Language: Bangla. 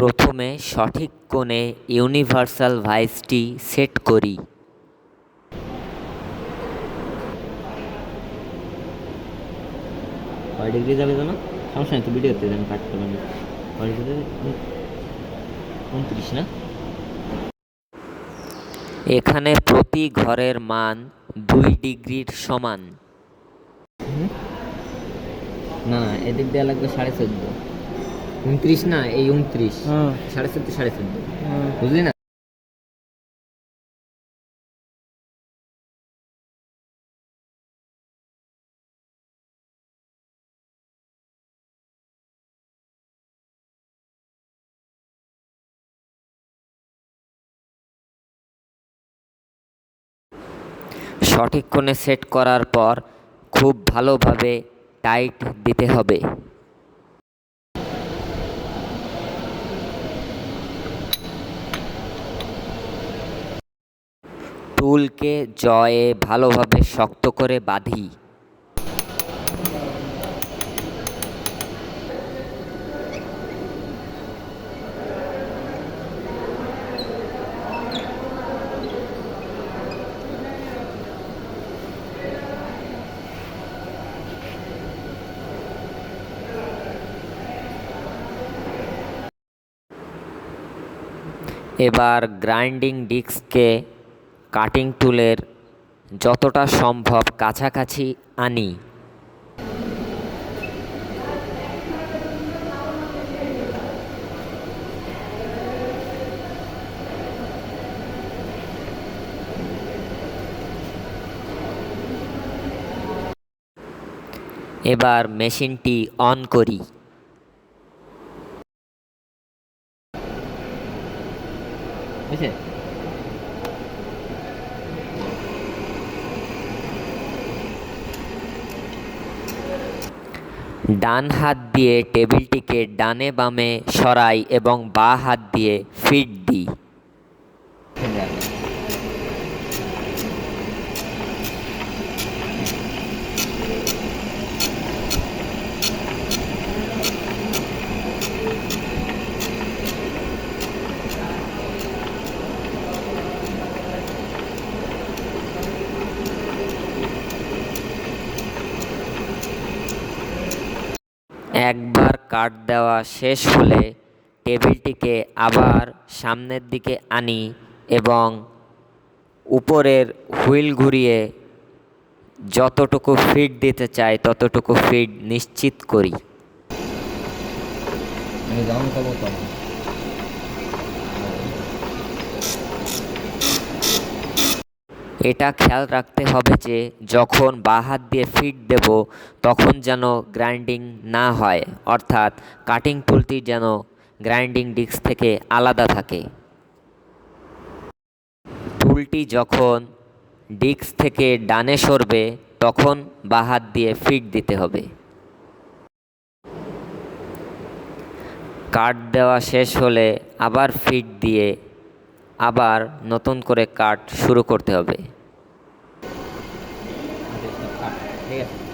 প্রথমে সঠিক কোণে ইউনিভার্সাল ভাইসটি সেট করি। কয় ডিগ্রি যাবে জানো? সমস্যা নেই তো ভিডিওতে আমি কাট করলাম কয় ডিগ্রি যাবে? উন- উনত্রিশ না? এখানে প্রতি ঘরের মান দুই ডিগ্রির সমান। না না এদিক দেওয়া লাগবে সাড়ে চোদ্দ। উনত্রিশ না এই উনত্রিশ। সাড়ে চোদ্দ সাড়ে চোদ্দ। বুঝলি না? সঠিক কোণে সেট করার পর খুব ভালোভাবে টাইট দিতে হবে। টুলকে জয়ে ভালোভাবে শক্ত করে বাঁধি। এবার গ্রাইন্ডিং ডিস্ককে কাটিং টুলের যতটা সম্ভব কাছাকাছি আনি। এবার মেশিনটি অন করি। বুঝছে ডান হাত দিয়ে টেবিলটিকে ডানে বামে সরাই এবং বাঁ হাত দিয়ে ফিট দিই। একবার কাট দেওয়া শেষ হলে টেবিলটিকে আবার সামনের দিকে আনি এবং উপরের হুইল ঘুরিয়ে যতটুকু ফিট দিতে চাই ততটুকু ফিট নিশ্চিত করি আমি যখন করব তখন এটা খেয়াল রাখতে হবে যে যখন বাঁ হাত দিয়ে ফিট দেব, তখন যেন গ্রাইন্ডিং না হয়। অর্থাৎ কাটিং টুলটি যেন গ্রাইন্ডিং ডিস্ক থেকে আলাদা থাকে। টুলটি যখন ডিস্ক থেকে ডানে সরবে, তখন বাঁ হাত দিয়ে ফিট দিতে হবে। কাট দেওয়া শেষ হলে আবার ফিট দিয়ে আবার নতুন করে কাট শুরু করতে হবে। ঠিক আছে